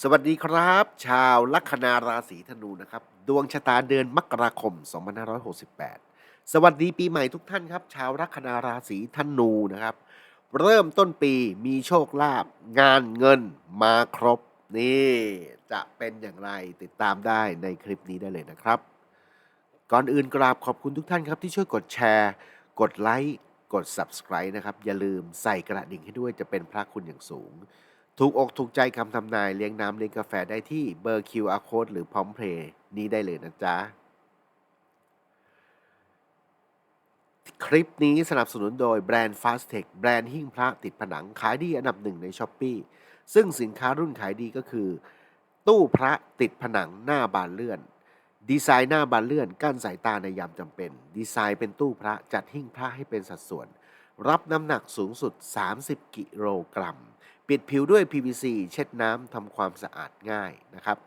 สวัสดีครับ ชาวลัคนาราศีธนูนะครับ ดวงชะตาเดือนมกราคม 2568 สวัสดีปีใหม่ทุกท่านครับ ชาวลัคนาราศีธนูนะครับ เริ่มต้นปีมีโชคลาภงานเงินมาครบ นี่จะเป็นอย่างไรติดตามได้ในคลิปนี้ได้เลยนะครับ ก่อนอื่นกราบขอบคุณทุกท่านครับ ที่ช่วยกดแชร์ กดไลค์กด Subscribe นะครับอย่าลืมใส่กระดิ่งให้ด้วยจะเป็นพระคุณอย่างสูง ถูกอกถูกใจคำทำนายเลี้ยงน้ำเลี้ยงกาแฟได้ที่เบอร์ QR Code หรือพร้อมเพลย์นี้ได้เลยนะจ๊ะ คลิปนี้สนับสนุนโดยแบรนด์ Fastech แบรนด์หิ้งพระติดผนังขายดีอันดับหนึ่งใน s h อ p e e ซึ่งสินค้ารุ่นขายดีก็คือ ตู้พระติดผนังหน้าบานเลื่อน ดีไซน์หน้าบานเลื่อน กั้นสายตาในยามจำเป็น ดีไซน์เป็นตู้พระจัดหิ้งพระให้เป็นสัดส่วน รับน้ำหนักสูงสุด 30 กิโลกรัม ปิดผิวด้วย PVC เช็ดน้ำทำความสะอาดง่ายนะครับ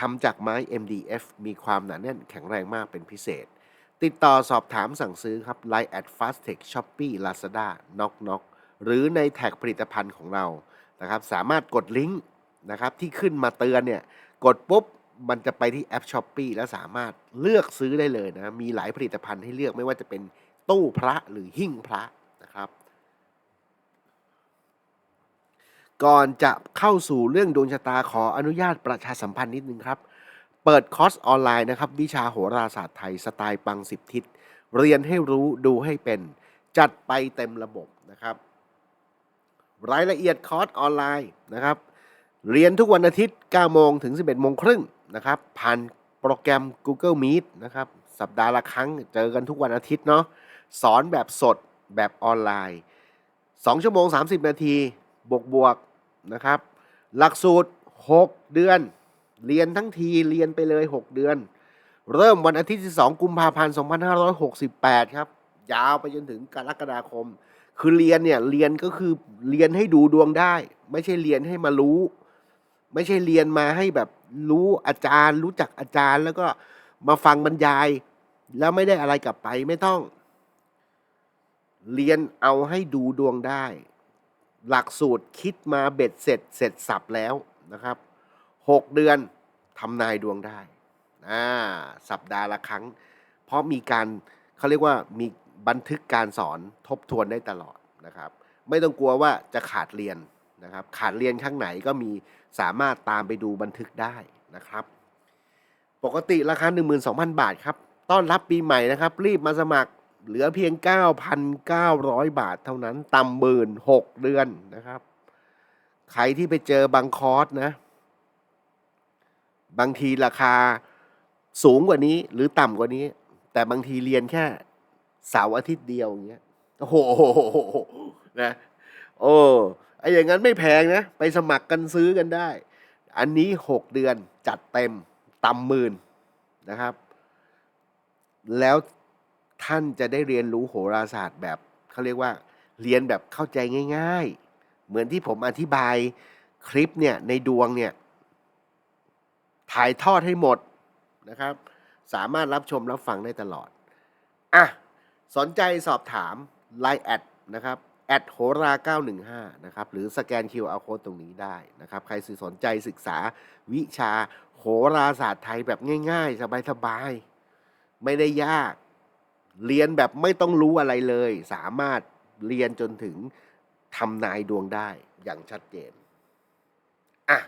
ทำจากไม้ MDF มีความหนาแน่นแข็งแรงมากเป็นพิเศษ ติดต่อสอบถามสั่งซื้อครับ Line at Fastech Shopee Lazada Knock Knock หรือในแท็กผลิตภัณฑ์ของเรานะครับ สามารถกดลิงก์นะครับที่ขึ้นมาเตือนเนี่ย กดปุ๊บมันจะไปที่แอป s h อ p e e แล้วสามารถเลือกซื้อได้เลยนะ มีหลายผลิตภัณฑ์ให้เลือกไม่ว่าจะเป็นตู้พระหรือหิ้งพระนะครับ ก่อนจะเข้าสู่เรื่องดวงชะตาขออนุญาตประชาสัมพันธ์นิดนึงครับ เปิดคอร์สออนไลน์นะครับ วิชาโหราศาสตร์ไทยสไตล์ปังสิบทิศ เรียนให้รู้ดูให้เป็น จัดไปเต็มระบบนะครับ รายละเอียดคอร์สออนไลน์นะครับ เรียนทุกวันอาทิตย์ 9 โมงถึง 11 โมงครึ่งนะครับ ผ่านโปรแกรม Google Meet นะครับ สัปดาห์ละครั้งเจอกันทุกวันอาทิตย์เนาะสอนแบบสดแบบออนไลน์ 2 ชั่วโมง 30 นาที บวกบวกนะครับ หลักสูตร 6 เดือน เรียนทั้งทีเรียนไปเลย 6 เดือน เริ่มวันอาทิตย์ที่ 2 กุมภาพันธ์ 2568 ครับ ยาวไปจนถึงกรกฎาคม คือเรียนเนี่ยเรียนก็คือเรียนให้ดูดวงได้ ไม่ใช่เรียนให้มารู้ ไม่ใช่เรียนมาให้แบบรู้อาจารย์ รู้จักอาจารย์ แล้วก็มาฟังบรรยาย แล้วไม่ได้อะไรกลับไปไม่ต้อง เรียนเอาให้ดูดวงได้ หลักสูตรคิดมาเบ็ดเสร็จเสร็จสับแล้วนะครับหกเดือนทำนายดวงได้อ่าสัปดาห์ละครั้ง เพราะมีการเขาเรียกว่ามีบันทึกการสอนทบทวนได้ตลอดนะครับ ไม่ต้องกลัวว่าจะขาดเรียนนะครับ ขาดเรียนข้างไหนก็มีสามารถตามไปดูบันทึกได้นะครับ ปกติราคา 12,000 บาทครับ ต้อนรับปีใหม่นะครับ รีบมาสมัคร เหลือเพียง 9,900 บาทเท่านั้น ต่ำหมื่นหกเดือนนะครับ ใครที่ไปเจอบางคอร์สนะ บางทีราคาสูงกว่านี้ หรือต่ำกว่านี้ แต่บางทีเรียนแค่เสาร์อาทิตย์เดียวอย่างเงี้ยโอ้โหนะโอ้ไออย่างนั้นไม่แพงนะ ไปสมัครกันซื้อกันได้ อันนี้หกเดือนจัดเต็มต่ำหมื่นนะครับ แล้ว ท่านจะได้เรียนรู้โหราศาสตร์แบบเขาเรียกว่าเรียนแบบเข้าใจง่าย ๆ เหมือนที่ผมอธิบายคลิปเนี่ยในดวงเนี่ยถ่ายทอดให้หมดนะครับ สามารถรับชมรับฟังได้ตลอด อะ สนใจสอบถาม Line แอดนะครับแอดโหรา 915 นะครับ หรือสแกน QR Code ตรงนี้ได้นะครับ ใครสนใจศึกษาวิชาโหราศาสตร์ไทยแบบง่าย ๆ สบาย ๆ ไม่ได้ยาก เรียนแบบไม่ต้องรู้อะไรเลย สามารถเรียนจนถึงทำนายดวงได้อย่างชัดเจนอะ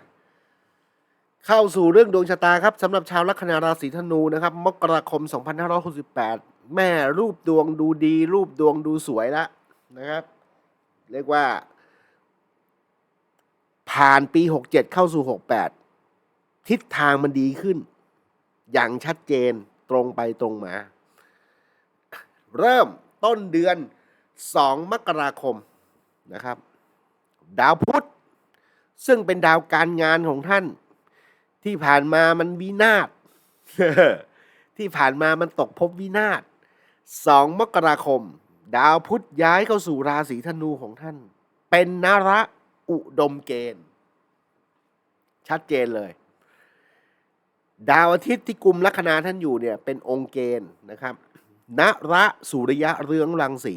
เข้าสู่เรื่องดวงชะตาครับสำหรับชาวลัคนาราศีธนูนะครับ มกราคม 2568 แม่รูปดวงดูดี รูปดวงดูสวยแล้วนะครับ เรียกว่า ผ่านปี 67 เข้าสู่ 68 ทิศทางมันดีขึ้น อย่างชัดเจนตรงไปตรงมา เริ่มต้นเดือน 2 มกราคมนะครับ ดาวพุธซึ่งเป็นดาวการงานของท่าน ที่ผ่านมามันวินาศที่ผ่านมามันตกภพวินาศ2มกราคม ดาวพุธย้ายเข้าสู่ราศีธนูของท่าน เป็นนระอุดมเกณฑ์ ชัดเจนเลย ดาวอาทิตย์ที่กลุ่มลัคนาท่านอยู่เนี่ย เป็นองค์เกณฑ์นะครับ นระสุริยะเรืองรังสี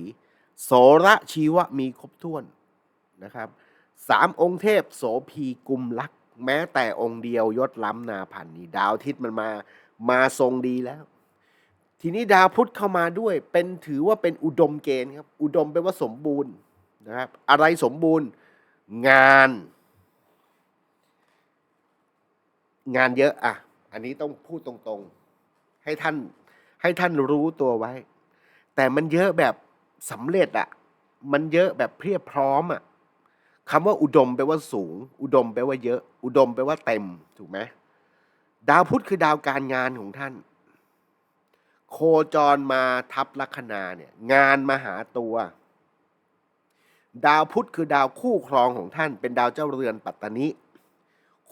โสระชีวะมีครบถ้วนนะครับสามองค์เทพโสพีกุมลักแม้แต่องค์เดียวยศล้ำนาพันนี่ดาวอาทิตมันมามาทรงดีแล้ว ทีนี้ดาวพุธเข้ามาด้วย เป็นถือว่าเป็นอุดมเกณฑ์ครับ อุดมแปลว่าสมบูรณ์นะครับ อะไรสมบูรณ์งาน งานเยอะอะ อันนี้ต้องพูดตรงๆ ให้ท่าน ให้ท่านรู้ตัวไว้ แต่มันเยอะแบบสำเร็จอะมันเยอะแบบเพียบพร้อมอะคำว่าอุดมแปลว่าสูง อุดมแปลว่าเยอะ อุดมแปลว่าเต็มถูกไหมดาวพุธคือดาวการงานของท่าน โคจรมาทับลัคนาเนี่ยงานมาหาตัว ดาวพุธคือดาวคู่ครองของท่าน เป็นดาวเจ้าเรือนปัตตานิ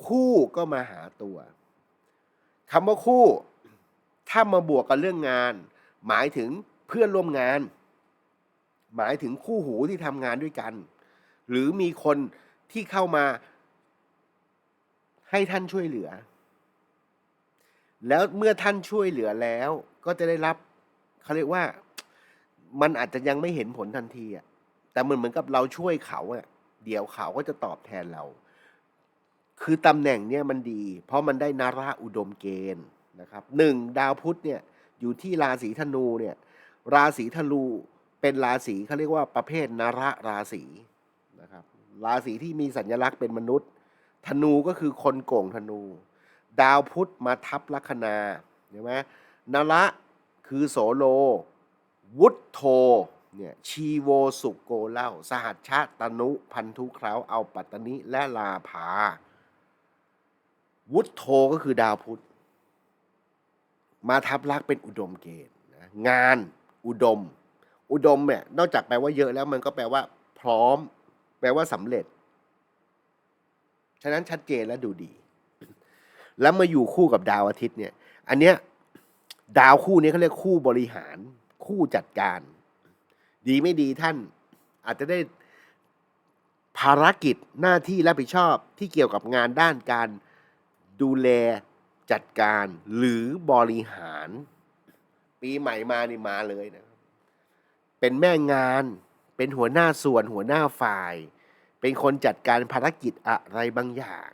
คู่ก็มาหาตัวคำว่าคู่ ถ้ามาบวกกับเรื่องงาน หมายถึงเพื่อนร่วมงาน หมายถึงคู่หูที่ทำงานด้วยกัน หรือมีคนที่เข้ามาให้ท่านช่วยเหลือ แล้วเมื่อท่านช่วยเหลือแล้ว ก็จะได้รับเขาเรียกว่ามันอาจจะยังไม่เห็นผลทันทีอะแต่มันเหมือนกับเราช่วยเขาอะเดี๋ยวเขาก็จะตอบแทนเรา คือตำแหน่งเนี่ยมันดี เพราะมันได้นาราอุดมเกณฑ์ นะครับหนึ่งดาวพุธเนี่ยอยู่ที่ราศีธนูเนี่ยราศีธนูเป็นราศีเขาเรียกว่าประเภทนาระราศีนะครับราศีที่มีสัญลักษณ์เป็นมนุษย์ ธนูก็คือคนโก่งธนู ดาวพุธมาทับลัคนาเห็นไหมนาระคือโสโล วุฒโธเนี่ยชีโวสุโกเล่า สหัชชะตนุพันธุคราวเอาปัตตนิและลาภาวุฒโธก็คือดาวพุธ มาทับลักษ์เป็นอุดมเกณฑ์นะงานอุดม อุดมเนี่ยนอกจากแปลว่าเยอะแล้วมันก็แปลว่า พร้อม แปลว่าสำเร็จ ฉะนั้นชัดเจนและดูดี แล้วมาอยู่คู่กับดาวอาทิตย์เนี่ย อันเนี้ยดาวคู่นี้เขาเรียกคู่บริหาร คู่จัดการ ดีไม่ดีท่าน อาจจะได้ภารกิจหน้าที่รับผิดชอบที่เกี่ยวกับงานด้านการดูแล จัดการหรือบริหาร ปีใหม่มานี่มาเลยนะเป็นแม่งานเป็นหัวหน้าส่วนหัวหน้าฝ่าย เป็นคนจัดการภารกิจอะไรบางอย่าง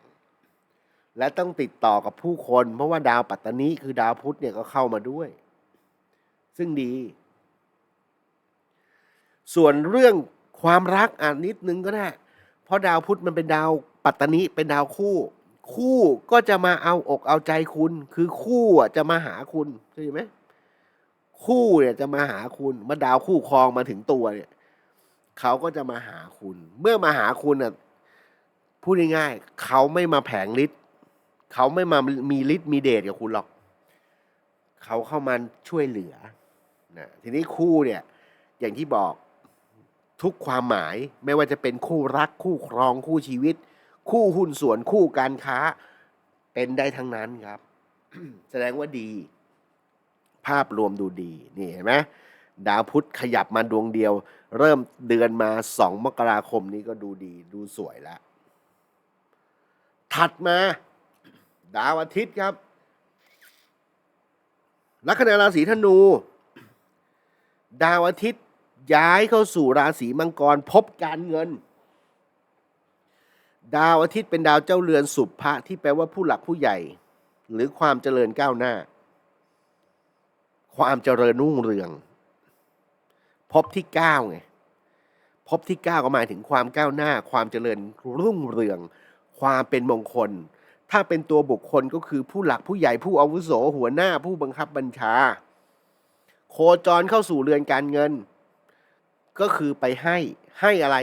และต้องติดต่อกับผู้คน เพราะว่าดาวปัตตานีคือดาวพุธเนี่ยก็เข้ามาด้วย ซึ่งดี ส่วนเรื่องความรักอ่านนิดนึงก็ได้เพราะดาวพุธมันเป็นดาวปัตตานีเป็นดาวคู่ คู่ก็จะมาเอาอกเอาใจคุณ คือคู่อะจะมาหาคุณใช่ไหมคู่เนี่ยจะมาหาคุณมาดาวคู่ครองมาถึงตัวเนี่ยเขาก็จะมาหาคุณ เมื่อมาหาคุณอะพูดง่ายๆเขาไม่มาแผงฤทธิ์เขาไม่มามีฤทธิ์มีเดชกับคุณหรอก เขาเข้ามาช่วยเหลือนะทีนี้คู่เนี่ย อย่างที่บอกทุกความหมายไม่ว่าจะเป็นคู่รักคู่ครองคู่ชีวิต คู่หุ้นส่วนคู่การค้า เป็นได้ทั้งนั้นครับ แสดงว่าดี ภาพรวมดูดี นี่เห็นไหมดาวพุธขยับมาดวงเดียว เริ่มเดือนมาสองมกราคมนี้ก็ดูดี ดูสวยแล้ว ถัดมา ดาวอาทิตย์ครับลัคนาราศีธนู ดาวอาทิตย์ย้ายเข้าสู่ราศีมังกรพบการเงิน ดาวอาทิตย์เป็นดาวเจ้าเรือนสุภะที่แปลว่าผู้หลักผู้ใหญ่ หรือความเจริญก้าวหน้า ความเจริญรุ่งเรือง พบที่เก้าไงพบที่เก้าก็หมายถึงความก้าวหน้า ความเจริญรุ่งเรือง ความเป็นมงคล ถ้าเป็นตัวบุคคลก็คือผู้หลักผู้ใหญ่ผู้อาวุโสหัวหน้าผู้บังคับบัญชา โคจรเข้าสู่เรือนการเงิน ก็คือไปให้ให้อะไร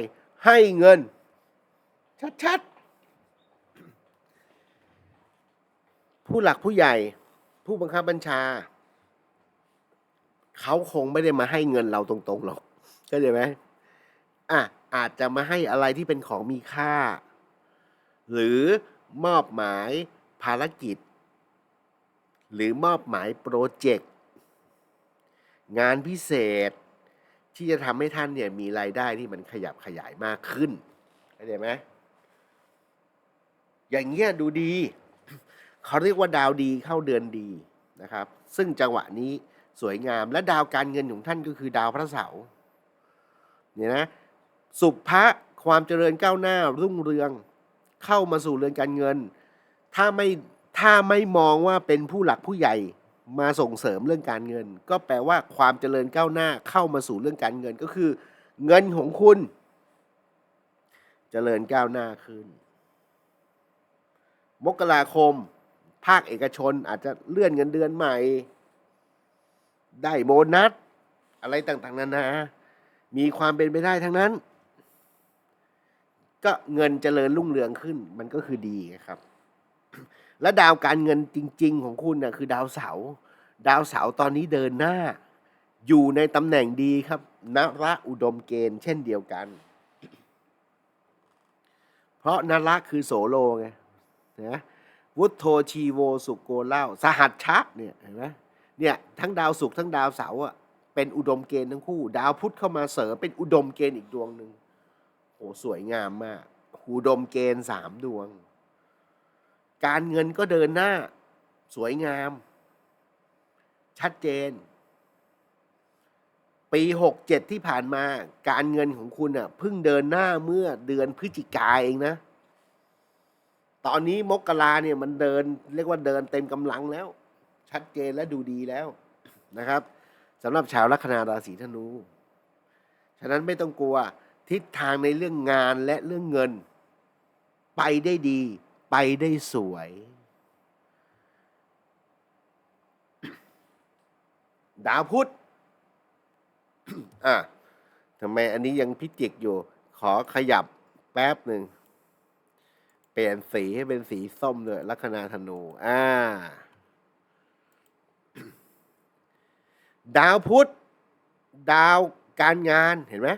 ให้เงิน ชัดๆ ผู้หลักผู้ใหญ่ ผู้บังคับบัญชา เขาคงไม่ได้มาให้เงินเราตรงๆหรอกเข้าใจไหมอะอาจจะมาให้อะไรที่เป็นของมีค่า หรือมอบหมายภารกิจ หรือมอบหมายโปรเจกต์งานพิเศษ ที่จะทำให้ท่านเนี่ยมีรายได้ที่มันขยับขยายมากขึ้นเข้าใจไหม อย่างเงี้ยดูดี เขาเรียกว่าดาวดีเข้าเดือนดีนะครับ ซึ่งจังหวะนี้สวยงามและดาวการเงินของท่านก็คือดาวพระเสาร์เนี่ยนะสุภะความเจริญก้าวหน้ารุ่งเรือง เข้ามาสู่เรือนการเงิน ถ้าไม่ถ้าไม่มองว่าเป็นผู้หลักผู้ใหญ่มาส่งเสริมเรื่องการเงิน ก็แปลว่าความเจริญก้าวหน้าเข้ามาสู่เรื่องการเงินก็คือ เงินของคุณ เจริญก้าวหน้าขึ้น มกราคม ภาคเอกชนอาจจะเลื่อนเงินเดือนใหม่ ได้โบนัส อะไรต่างๆ นานา มีความเป็นไปได้ทั้งนั้น ก็เงินเจริญรุ่งเรืองขึ้น มันก็คือดีครับ และดาวการเงินจริง ๆ ของคุณนะ่ะคือดาวเสาร์ดาวเสาร์ตอนนี้เดินหน้า อยู่ในตำแหน่งดีครับนระอุดมเกณฑ์เช่นเดียวกัน เพราะนระคือโสโลไง นะวุฒโธชีโวสุโกเล่า สหัสชะเนี่ยเห็นไหมเนี่ยทั้งดาวศุกร์ทั้งดาวเสาร์อะเป็นอุดมเกณฑ์ทั้งคู่ ดาวพุธเข้ามาเสริมเป็นอุดมเกณฑ์อีกดวงหนึ่งโอ้สวยงามมากอุดมเกณฑ์สามดวง การเงินก็เดินหน้า สวยงาม ชัดเจน ปีหกเจ็ดที่ผ่านมา การเงินของคุณอะเพิ่งเดินหน้าเมื่อเดือนพฤศจิกาเองนะ ตอนนี้มกราเนี่ยมันเดินเรียกว่าเดินเต็มกำลังแล้ว ชัดเจนและดูดีแล้วนะครับสำหรับชาวลัคนาราศีธนู ฉะนั้นไม่ต้องกลัวทิศทางในเรื่องงานและเรื่องเงิน ไปได้ดี ไปได้สวย ดาวพุธอะทำไมอันนี้ยังพิจิกอยู่ ขอขยับแป๊บหนึ่ง เปลี่ยนสีให้เป็นสีส้มเลยลัคนาธนู อ่า ดาวพุธดาวการงานเห็นไหม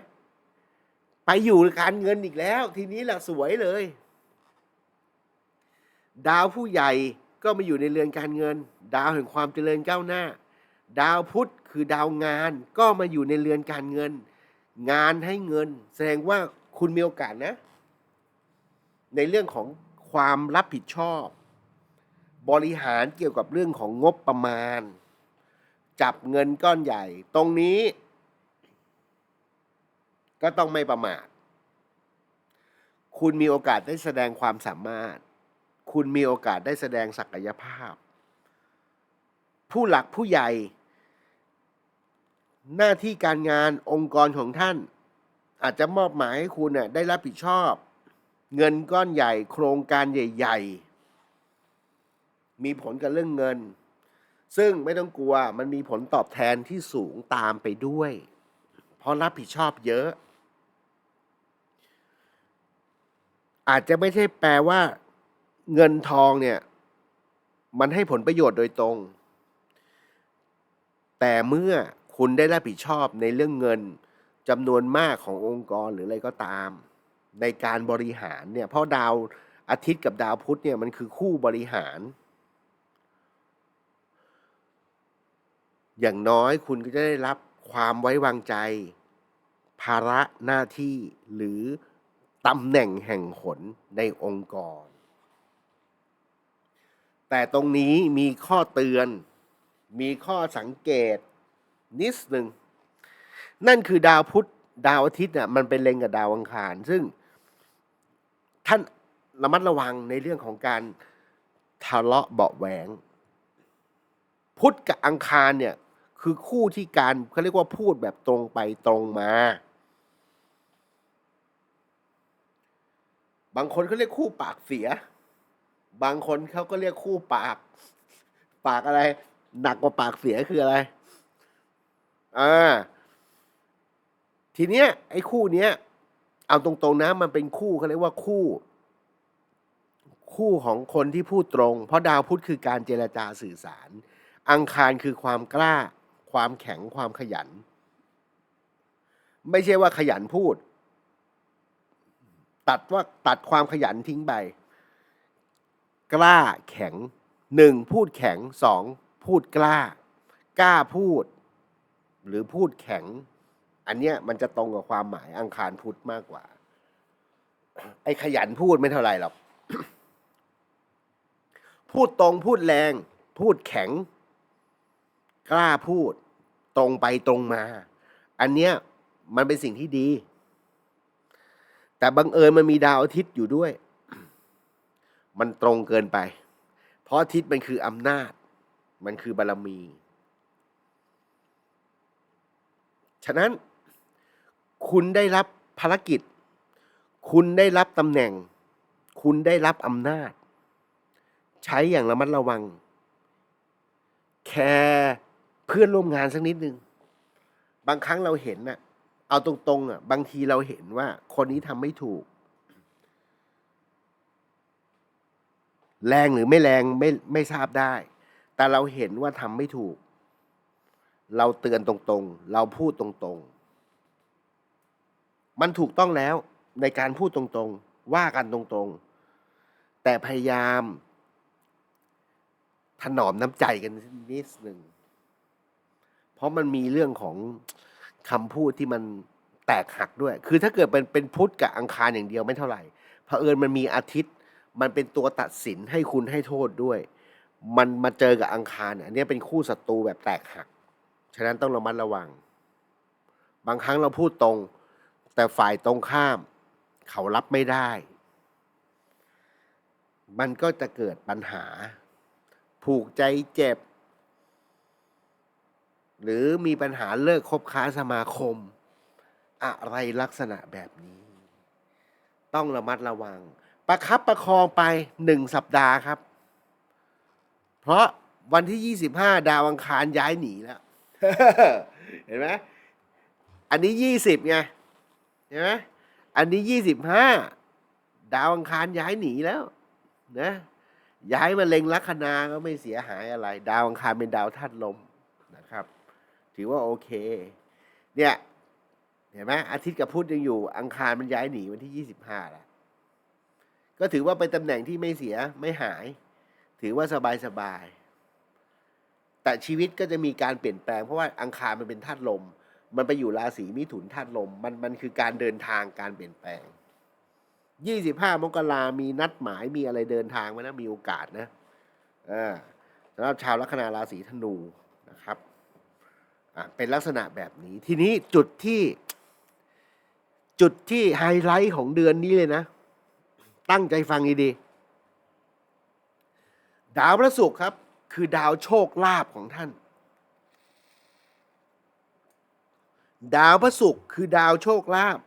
ไปอยู่การเงินอีกแล้ว ทีนี้แหละสวยเลย ดาวผู้ใหญ่ก็มาอยู่ในเรือนการเงิน ดาวแห่งความเจริญก้าวหน้า ดาวพุธคือดาวงาน ก็มาอยู่ในเรือนการเงิน งานให้เงิน แสดงว่าคุณมีโอกาสนะ ในเรื่องของความรับผิดชอบ บริหารเกี่ยวกับเรื่องของงบประมาณ จับเงินก้อนใหญ่ ตรงนี้ ก็ต้องไม่ประมาทคุณมีโอกาสได้แสดงความสามารถ คุณมีโอกาสได้แสดงศักยภาพ ผู้หลักผู้ใหญ่ หน้าที่การงานองค์กรของท่าน อาจจะมอบหมายให้คุณน่ได้รับผิดชอบ เงินก้อนใหญ่ โครงการใหญ่ ๆ มีผลกับเรื่องเงิน ซึ่งไม่ต้องกลัวมันมีผลตอบแทนที่สูงตามไปด้วย เพราะรับผิดชอบเยอะ อาจจะไม่ใช่แปลว่า เงินทองเนี่ย มันให้ผลประโยชน์โดยตรง แต่เมื่อคุณได้รับผิดชอบในเรื่องเงินจำนวนมากขององค์กรหรืออะไรก็ตาม ในการบริหารเนี่ยเพราะดาวอาทิตย์กับดาวพุธเนี่ยมันคือคู่บริหาร อย่างน้อยคุณก็จะได้รับความไว้วางใจ ภาระหน้าที่หรือตำแหน่งแห่งหนในองค์กร แต่ตรงนี้มีข้อเตือน มีข้อสังเกตนิดหนึ่ง นั่นคือดาวพุธดาวอาทิตย์น่ะมันเป็นเล็งกับดาวอังคาร ซึ่ง ท่านระมัดระวังในเรื่องของการทะเลาะเบาะแหวง พุธกับอังคารเนี่ยคือคู่ที่การเขาเรียกว่าพูดแบบตรงไปตรงมา บางคนเขาเรียกคู่ปากเสีย บางคนเขาก็เรียกคู่ปาก ปากอะไร หนักกว่าปากเสียคืออะไรอ่าทีเนี้ยไอ้คู่เนี้ย เอาตรงๆนะมันเป็นคู่เขาเรียกว่าคู่ คู่ของคนที่พูดตรง เพราะดาวพุธคือการเจรจาสื่อสาร อังคารคือความกล้า ความแข็งความขยัน ไม่ใช่ว่าขยันพูด ตัดว่าตัดความขยันทิ้งไปกล้าแข็งหนึ่งพูดแข็งสองพูดกล้ากล้าพูด หรือพูดแข็ง อันเนี้ยมันจะตรงกับความหมายอังคารพุธมากกว่า ไอ้ขยันพูดไม่เท่าไหร่หรอกพูดตรงพูดแรง พูดแข็ง กล้าพูด ตรงไปตรงมา อันเนี้ยมันเป็นสิ่งที่ดี แต่บังเอิญมันมีดาวอาทิตย์อยู่ด้วย มันตรงเกินไป เพราะอาทิตย์มันคืออำนาจ มันคือบารมี ฉะนั้น คุณได้รับภารกิจ คุณได้รับตำแหน่ง คุณได้รับอำนาจ ใช้อย่างระมัดระวัง แคร์เพื่อนร่วมงานสักนิดนึง บางครั้งเราเห็นน่ะ เอาตรงๆอะ บางทีเราเห็นว่าคนนี้ทำไม่ถูก แรงหรือไม่แรงไม่ไม่ทราบได้ แต่เราเห็นว่าทำไม่ถูก เราเตือนตรงๆ เราพูดตรงๆ มันถูกต้องแล้วในการพูดตรงๆ ว่ากันตรงๆ แต่พยายามถนอมน้ำใจกันนิดหนึ่ง เพราะมันมีเรื่องของคำพูดที่มันแตกหักด้วย คือถ้าเกิดเป็นเป็นพุธกับอังคารอย่างเดียวไม่เท่าไหร่เผอิญมันมีอาทิตย์ มันเป็นตัวตัดสินให้คุณให้โทษด้วย มันมาเจอกับอังคารเนี่ยอันนี้เป็นคู่ศัตรูแบบแตกหัก ฉะนั้นต้องระมัดระวัง บางครั้งเราพูดตรง แต่ฝ่ายตรงข้าม เขารับไม่ได้ มันก็จะเกิดปัญหา ผูกใจเจ็บ หรือมีปัญหาเลิกคบค้าสมาคม อะไรลักษณะแบบนี้ ต้องระมัดระวัง ประคับประคองไปหนึ่งสัปดาห์ครับ เพราะวันที่ยี่สิบห้าดาวอังคารย้ายหนีแล้ว เห็นไหม อันนี้ยี่สิบไง เห็นไหมอันนี้ยี่สิบห้าดาวอังคารย้ายหนีแล้วนะย้ายมาเล็งลัคนาก็ไม่เสียหายอะไร ดาวอังคารเป็นดาวธาตุลมนะครับ ถือว่าโอเค เนี่ยเห็นไหมอาทิตย์กับพุธยังอยู่ อังคารมันย้ายหนีวันที่ยี่สิบห้าแล้วก็ถือว่าเป็นตำแหน่งที่ไม่เสียไม่หาย ถือว่าสบายสบายแต่ชีวิตก็จะมีการเปลี่ยนแปลงเพราะว่าอังคารมันเป็นธาตุลม มันไปอยู่ราศีมิถุนธาตุลม มันมันคือการเดินทางการเปลี่ยนแปลง ยี่สิบห้ามกรามีนัดหมายมีอะไรเดินทางไหมนะมีโอกาสนะอ่าสำหรับชาวลัคนาราศีธนูนะครับอะเป็นลักษณะแบบนี้ ทีนี้จุดที่ จุดที่ไฮไลท์ของเดือนนี้เลยนะ ตั้งใจฟังดีๆดาวพระศุกร์ครับ คือดาวโชคลาภของท่าน ดาวพระศุกร์คือดาวโชคลาภ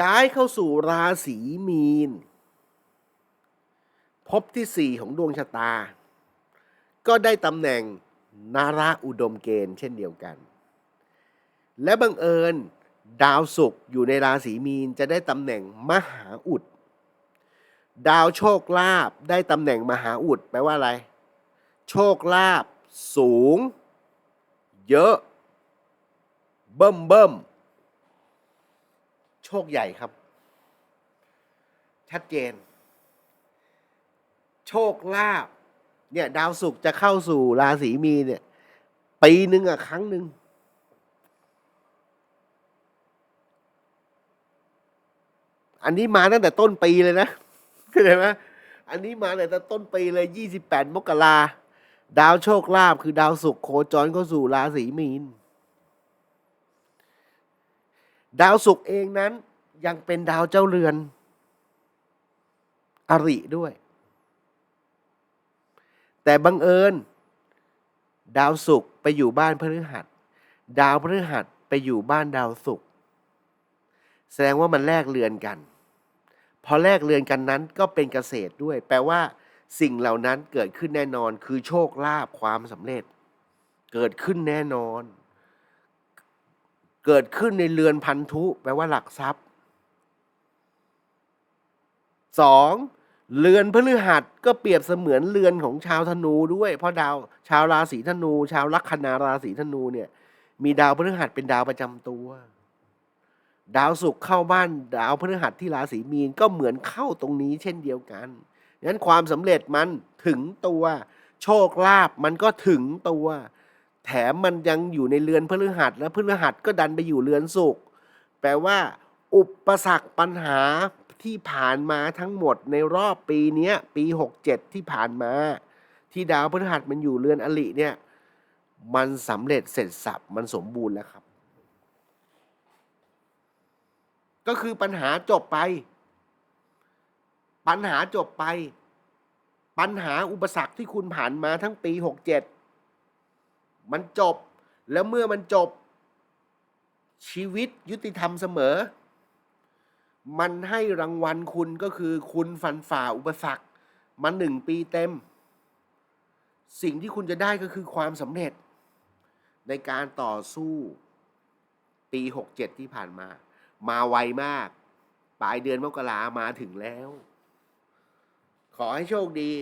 ย้ายเข้าสู่ราศีมีน พบที่สี่ของดวงชะตา ก็ได้ตำแหน่งนาราอุดมเกณฑ์เช่นเดียวกัน และบังเอิญดาวศุกร์อยู่ในราศีมีนจะได้ตำแหน่งมหาอุด ดาวโชคลาภได้ตำแหน่งมหาอุดแปลว่าอะไร โชคลาภสูง เยอะ เบิ่มเบิ่มโชคใหญ่ครับ ชัดเจน โชคลาภเนี่ยดาวศุกร์จะเข้าสู่ราศีมีนเนี่ยปีหนึ่งอะครั้งหนึ่งอันนี้มาตั้งแต่ต้นปีเลยนะเข้าใจไหมอันนี้มาตั้งแต่ต้นปีเลยยี่สิบแปดมกราดาวโชคลาภคือดาวศุกร์โคจรเข้าสู่ราศีมีน ดาวศุกร์เองนั้นยังเป็นดาวเจ้าเรือน อริด้วย แต่บังเอิญ ดาวศุกร์ไปอยู่บ้านพฤหัส ดาวพฤหัสไปอยู่บ้านดาวศุกร์แสดงว่ามันแลกเรือนกัน พอแลกเรือนกันนั้นก็เป็นเกษตรด้วย แปลว่า สิ่งเหล่านั้นเกิดขึ้นแน่นอนคือโชคลาภความสำเร็จ เกิดขึ้นแน่นอน เกิดขึ้นในเรือนพันธุแปลว่าหลักทรัพย์สองเรือนพฤหัสก็เปรียบเสมือนเรือนของชาวธนูด้วย เพราะดาวชาวราศีธนู ชาวลัคนาราศีธนูเนี่ย มีดาวพฤหัสเป็นดาวประจำตัว ดาวศุกร์เข้าบ้านดาวพฤหัสที่ราศีมีนก็เหมือนเข้าตรงนี้เช่นเดียวกันงั้นความสำเร็จมันถึงตัว โชคลาภมันก็ถึงตัว แถมมันยังอยู่ในเรือนพฤหัส แล้วพฤหัสก็ดันไปอยู่เรือนศุกร์แปลว่า อุปสรรคปัญหาที่ผ่านมาทั้งหมดในรอบปีนี้ปีหกเจ็ดที่ผ่านมา ที่ดาวพฤหัสมันอยู่เรือนอลิเนี่ย มันสำเร็จเสร็จสับมันสมบูรณ์แล้วครับ ก็คือปัญหาจบไป ปัญหาจบไป ปัญหาอุปสรรคที่คุณผ่านมาทั้งปี 67 มันจบ แล้วเมื่อมันจบ ชีวิตยุติธรรมเสมอ มันให้รางวัลคุณก็คือคุณฟันฝ่าอุปสรรคมาหนึ่งปีเต็ม สิ่งที่คุณจะได้ก็คือความสำเร็จ ในการต่อสู้ปี 67 ที่ผ่านมา มาไวมาก ปลายเดือนมกรามาถึงแล้ว ขอให้โชคดี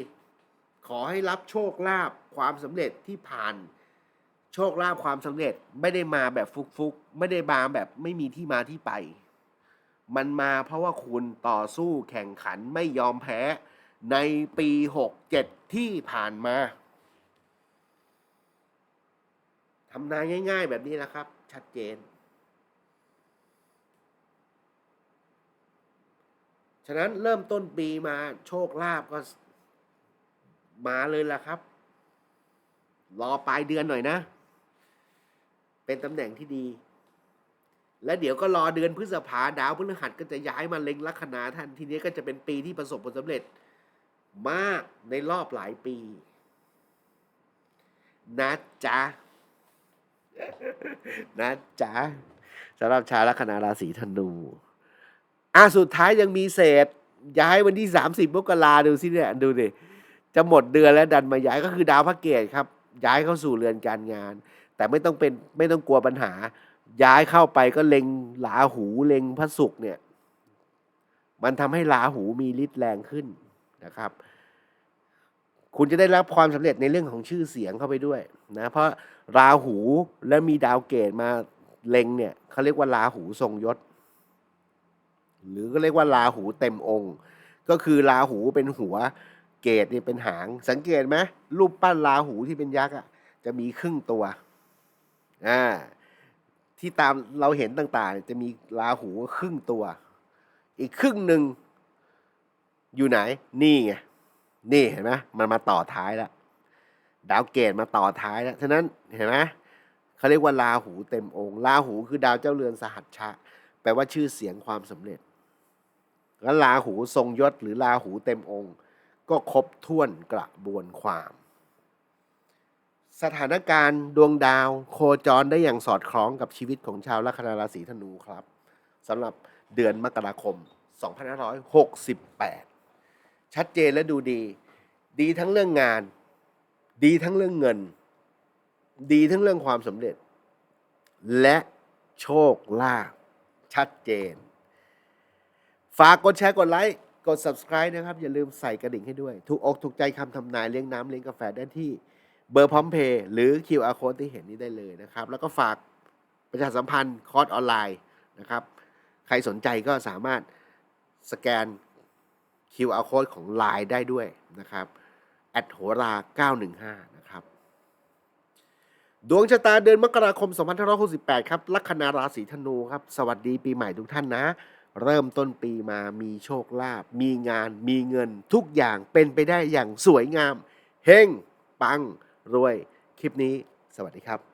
ขอให้รับโชคลาภความสำเร็จที่ผ่าน โชคลาภความสำเร็จไม่ได้มาแบบฟุกๆ ไม่ได้มาแบบไม่มีที่มาที่ไป มันมาเพราะว่าคุณต่อสู้แข่งขันไม่ยอมแพ้ในปี 67 ที่ผ่านมาทำนายง่าย ๆ แบบนี้แหละครับ ชัดเจน ฉะนั้นเริ่มต้นปีมาโชคลาภก็มาเลยล่ะครับ รอปลายเดือนหน่อยนะ เป็นตำแหน่งที่ดี และเดี๋ยวก็รอเดือนพฤษภาดาวพฤหัสก็จะย้ายมาเล็งลัคนาท่านทีนี้ก็จะเป็นปีที่ประสบผลสำเร็จ มากในรอบหลายปี นะจ๊ะนะจ๊ะสำหรับชาวลัคนาราศีธนูอะสุดท้ายยังมีเศษ ย้ายวันที่สามสิบมกราดูสิเนี่ยดูดิจะหมดเดือนแล้วดันมาย้ายก็คือดาวพระเกตครับ ย้ายเข้าสู่เรือนการงาน แต่ไม่ต้องเป็นไม่ต้องกลัวปัญหา ย้ายเข้าไปก็เล็งหลาหูเล็งพระศุกร์เนี่ย มันทำให้ลาหูมีฤทธิ์แรงขึ้นนะครับ คุณจะได้รับความสำเร็จในเรื่องของชื่อเสียงเข้าไปด้วยนะเพราะราหูและมีดาวเกตมาเล็งเนี่ยเขาเรียกว่าราหูทรงยศ หรือก็เรียกว่าราหูเต็มองค์ ก็คือราหูเป็นหัวเกตเนี่ยเป็นหาง สังเกตไหมรูปปั้นราหูที่เป็นยักษ์อะจะมีครึ่งตัว อ่าที่ตามเราเห็นต่างๆ จะมีราหูครึ่งตัว อีกครึ่งหนึ่งอยู่ไหน นี่ไง นี่เห็นไหมมันมาต่อท้ายแล้ว ดาวเกตมาต่อท้ายแล้ว ฉะนั้นเห็นไหมเขาเรียกว่าราหูเต็มองค์ราหูคือดาวเจ้าเรือนสหัชชะ แปลว่าชื่อเสียงความสำเร็จ แล้วราหูทรงยศหรือราหูเต็มองค์ ก็ครบถ้วนกระบวนความ สถานการณ์ดวงดาวโคจรได้อย่างสอดคล้องกับชีวิตของชาวลัคนาราศีธนูครับสำหรับเดือนมกราคม 2568 ชัดเจนและดูดี ดีทั้งเรื่องงาน ดีทั้งเรื่องเงิน ดีทั้งเรื่องความสำเร็จ และโชคลาภชัดเจน ฝากกดแชร์กดไลค์กด subscribe นะครับ อย่าลืมใส่กระดิ่งให้ด้วย ถูกอกถูกใจคำทำนายเลี้ยงน้ำเลี้ยงกาแฟได้ที่ เบอร์พร้อมเพย์หรือ QR code ที่เห็นนี้ได้เลยนะครับ แล้วก็ฝากประชาสัมพันธ์คอร์สออนไลน์นะครับ ใครสนใจก็สามารถสแกน QR code ของ Line ได้ด้วยนะครับแอดโหรา915 นะครับ ดวงชะตาเดือนมกราคม 2568 ครับ ลัคนาราศีธนูครับ สวัสดีปีใหม่ทุกท่านนะ เริ่มต้นปีมามีโชคลาภ มีงาน มีเงิน ทุกอย่างเป็นไปได้อย่างสวยงาม เฮง ปัง รวย คลิปนี้ สวัสดีครับ